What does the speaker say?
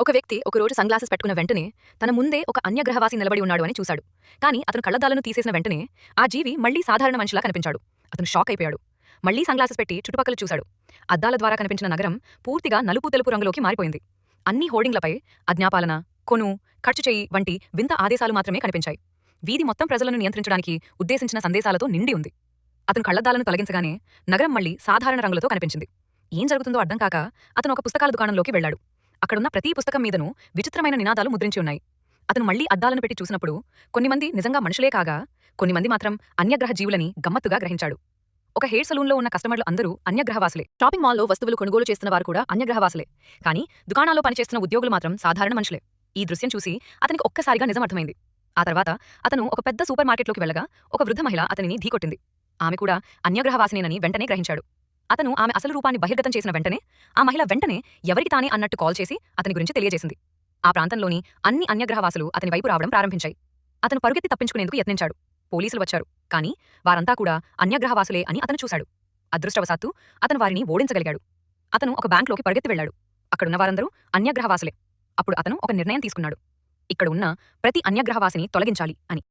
ఒక వ్యక్తి ఒకరోజు సన్గ్లాసెస్ పెట్టుకున్న వెంటనే తన ముందే ఒక అన్యగ్రహవాసి నిలబడి ఉన్నాడు అని చూశాడు. కానీ అతను కళ్ళద్దాలను తీసేసిన వెంటనే ఆ జీవి మళ్ళీ సాధారణ మనిషిలా కనిపించాడు. అతను షాక్ అయిపోయాడు. మళ్ళీ సన్గ్లాసెస్ పెట్టి చుట్టుపక్కల చూశాడు. అద్దాల ద్వారా కనిపించిన నగరం పూర్తిగా నలుపు తెలుపు రంగులోకి మారిపోయింది. అన్ని హోర్డింగ్లపై అజ్ఞాపాలన కొను ఖర్చు చేయి వంటి వింత ఆదేశాలు మాత్రమే కనిపించాయి. వీధి మొత్తం ప్రజలను నియంత్రించడానికి ఉద్దేశించిన సందేశాలతో నిండి ఉంది. అతను కళ్ళద్దాలను తొలగించగానే నగరం మళ్ళీ సాధారణ రంగులతో కనిపించింది. ఏం జరుగుతుందో అర్థం కాక అతను ఒక పుస్తకాల దుకాణంలోకి వెళ్ళాడు అక్కడున్న ప్రతి పుస్తకం మీదనూ విచిత్రమైన నినాదాలు ముద్రించి ఉన్నాయి. అతను మళ్ళీ అద్దాలను పెట్టి చూసినప్పుడు కొన్ని మంది నిజంగా మనుషులే కాగా కొన్ని మంది మాత్రం అన్యగ్రహ జీవులని గమ్మత్తుగా గ్రహించాడు. ఒక హెయిర్ సలూన్లో ఉన్న కస్టమర్లు అందరూ అన్యగ్రహవాసులే. షాపింగ్ మాల్లో వస్తువులు కొనుగోలు చేస్తున్న వారు కూడా అన్యగ్రహవాసులే. కానీ దుకాణాల్లో పనిచేస్తున్న ఉద్యోగులు మాత్రం సాధారణ మనుషులే. ఈ దృశ్యం చూసి అతనికి ఒక్కసారిగా నిజం అర్థమైంది. ఆ తర్వాత అతను ఒక పెద్ద సూపర్ మార్కెట్లోకి వెళ్ళగా ఒక వృద్ధ మహిళ అతనిని ఢీకొట్టింది. ఆమె కూడా అన్యగ్రహవాసినేనని వెంటనే గ్రహించాడు. అతను ఆమె అసలు రూపాన్ని బహిర్గతం చేసిన వెంటనే ఆ మహిళ వెంటనే ఎవరికి తానే అన్నట్టు కాల్ చేసి అతని గురించి తెలియజేసింది. ఆ ప్రాంతంలోని అన్ని అన్యగ్రహవాసులు అతని వైపు రావడం ప్రారంభించాయి. అతను పరుగెత్తి తప్పించుకునేందుకు యత్నించాడు. పోలీసులు వచ్చారు. కానీ వారంతా కూడా అన్యగ్రహవాసులే అని అతను చూశాడు. అదృష్టవశాత్తు అతను వారిని ఓడించగలిగాడు. అతను ఒక బ్యాంక్లోకి పరుగెత్తి వెళ్ళాడు. అక్కడున్న వారందరూ అన్యగ్రహవాసులే. అప్పుడు అతను ఒక నిర్ణయం తీసుకున్నాడు. ఇక్కడ ఉన్న ప్రతి అన్యగ్రహవాసిని తొలగించాలి అని.